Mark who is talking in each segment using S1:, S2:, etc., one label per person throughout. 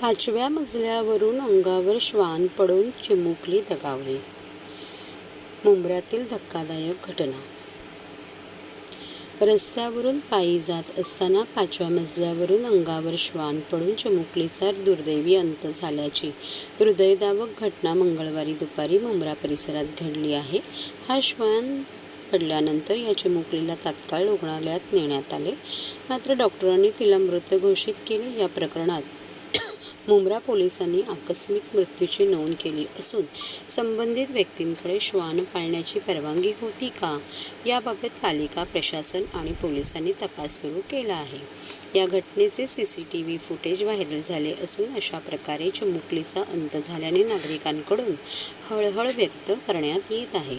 S1: पाचव्या मजल्यावरून अंगावर श्वान पडून चिमुकली दगावली. मुंबऱ्यातील धक्कादायक घटना. रस्त्यावरून पायी जात असताना पाचव्या मजल्यावरून अंगावर श्वान पडून चिमुकलीसार दुर्दैवी अंत झाल्याची हृदयदावक घटना मंगळवारी दुपारी मुंब्रा परिसरात घडली आहे. हा श्वान पडल्यानंतर या चिमुकलीला तात्काळ रुग्णालयात नेण्यात आले. मात्र डॉक्टरांनी तिला मृत घोषित केले. या प्रकरणात मुंब्रा पोलिसांनी आकस्मिक मृत्यूची नोंद केली असून संबंधित व्यक्तींकडे श्वान पाळण्याची परवानगी होती का? याबाबत पालिका प्रशासन आणि पोलिसांनी तपास सुरू केला आहे. या घटनेचे C C T V footage viral झाले असून अशा प्रकारे चिमुकलीचा अंत झाल्याने नागरिकांकडून हळहळ व्यक्त करण्यात येत आहे.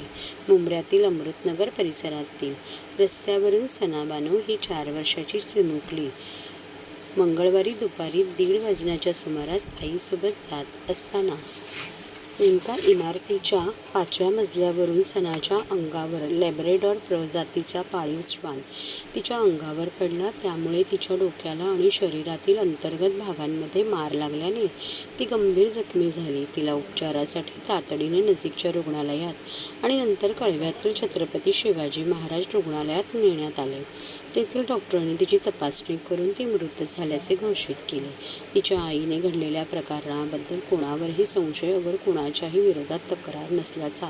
S1: मुंब्र्यातील अमृतनगर परिसरातील रस्त्यावरून सनाबानो ही चार वर्षाची चिमुकली. मंगळवारी दुपारी दीड वाजण्याच्या सुमारास आईसोबत जात असताना नेमका इमारतीच्या पाचव्या मजल्यावरून सणाच्या अंगावर लॅब्रेडॉर प्रजातीचा पाळीव श्वान तिच्या अंगावर पडला. त्यामुळे तिच्या डोक्याला आणि शरीरातील अंतर्गत भागांमध्ये मार लागल्याने ती गंभीर जखमी झाली. तिला उपचारासाठी तातडीने नजीकच्या रुग्णालयात आणि नंतर कळव्यातील छत्रपती शिवाजी महाराज रुग्णालयात नेण्यात आले. तेथील डॉक्टरांनी तिची तपासणी करून ती मृत झाल्याचे घोषित केले. तिच्या आईने घडलेल्या प्रकाराबद्दल कोणावरही संशय अगर कोणाच्याही विरोधात तक्रार नसल्याचा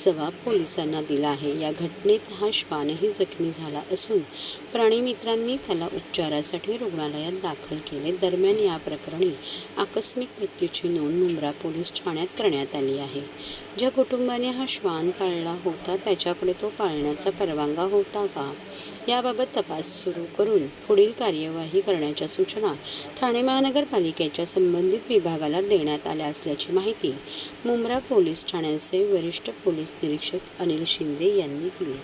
S1: जबाब पोलिसांना दिला आहे. या घटनेत हा श्वानही जखमी झाला असून प्राणीमित्रांनी त्याला उपचारासाठी रुग्णालयात दाखल केले. दरम्यान या प्रकरणी आकस्मिक मृत्यूची नोंद मुंब्रा पोलीस ठाण्यात करण्यात आली आहे. ज्या कुटुंबाने हा श्वान पाळला होता त्याच्याकडे तो पाळण्याचा परवानगा होता का? याबाबत तपास सुरू करून पुढील कार्यवाही करण्याच्या सूचना ठाणे महानगरपालिकेच्या संबंधित विभागाला देण्यात आल्या असल्याची माहिती मुंब्रा पोलीस ठाण्याचे वरिष्ठ पोलीस निरीक्षक अनिल शिंदे यांनी दिली.